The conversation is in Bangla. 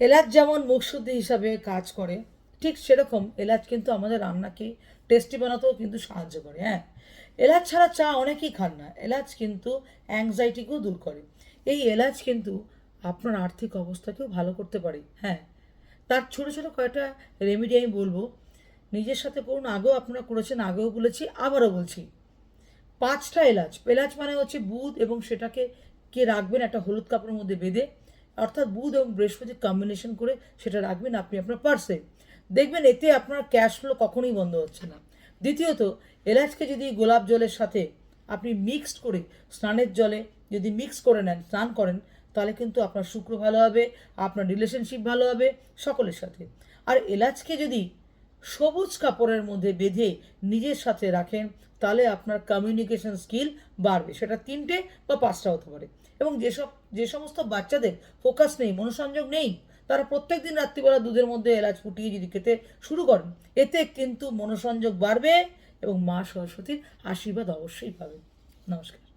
এলাচ যেমন মুখশুদ্ধি হিসাবে কাজ করে, ঠিক সেরকম এলাচ কিন্তু আমাদের রান্নাকে টেস্টি বানাতেও কিন্তু সাহায্য করে হ্যাঁ। এলাচ ছাড়া চা অনেকেই খান না, এলাচ কিন্তু অ্যাংজাইটিকেও দূর করে। এই এলাচ কিন্তু আপনার আর্থিক অবস্থাকেও ভালো করতে পারে হ্যাঁ। তার ছোটো ছোটো কয়েকটা রেমেডি আমি বলব। নিজের সাথে করুন, আগেও আপনারা করেছেন, আগেও বলেছি, আবারও বলছি। পাঁচটা এলাচ এলাচ মানে হচ্ছে বুধ এবং সেটাকে কে রাখবেন, একটা হলুদ কাপড়ের মধ্যে বেঁধে অর্থাৎ বুধ এবং বৃহস্পতি কম্বিনেশন করে সেটা রাখবেন আপনি আপনার পার্সে দেখবেন এতে আপনার ক্যাশ ফ্লো কখনোই বন্ধ হচ্ছে না। দ্বিতীয়ত, এলাচকে যদি গোলাপ জলের সাথে আপনি মিক্সড করে স্নানের জলে যদি মিক্স করে নেন, স্নান করেন, তাহলে কিন্তু আপনার শুক্র ভালো হবে, আপনার রিলেশনশিপ ভালো হবে সকলের সাথে। আর এলাচকে যদি সবুজ কাপড়ের মধ্যে বেঁধে নিজের সাথে রাখেন, তাহলে আপনার কমিউনিকেশন স্কিল বাড়বে। সেটা তিনটে বা পাঁচটা হতে পারে। এবং যেসব, যে সমস্ত বাচ্চাদের ফোকাস নেই, মনোসংযোগ নেই, তারা প্রত্যেক দিন রাত্রিবেলা দুধের মধ্যে এলাচ ফুটিয়ে যদি খেতে শুরু করেন, এতে কিন্তু মনোসংযোগ বাড়বে এবং মা সরস্বতীর আশীর্বাদ অবশ্যই পাবেন। নমস্কার।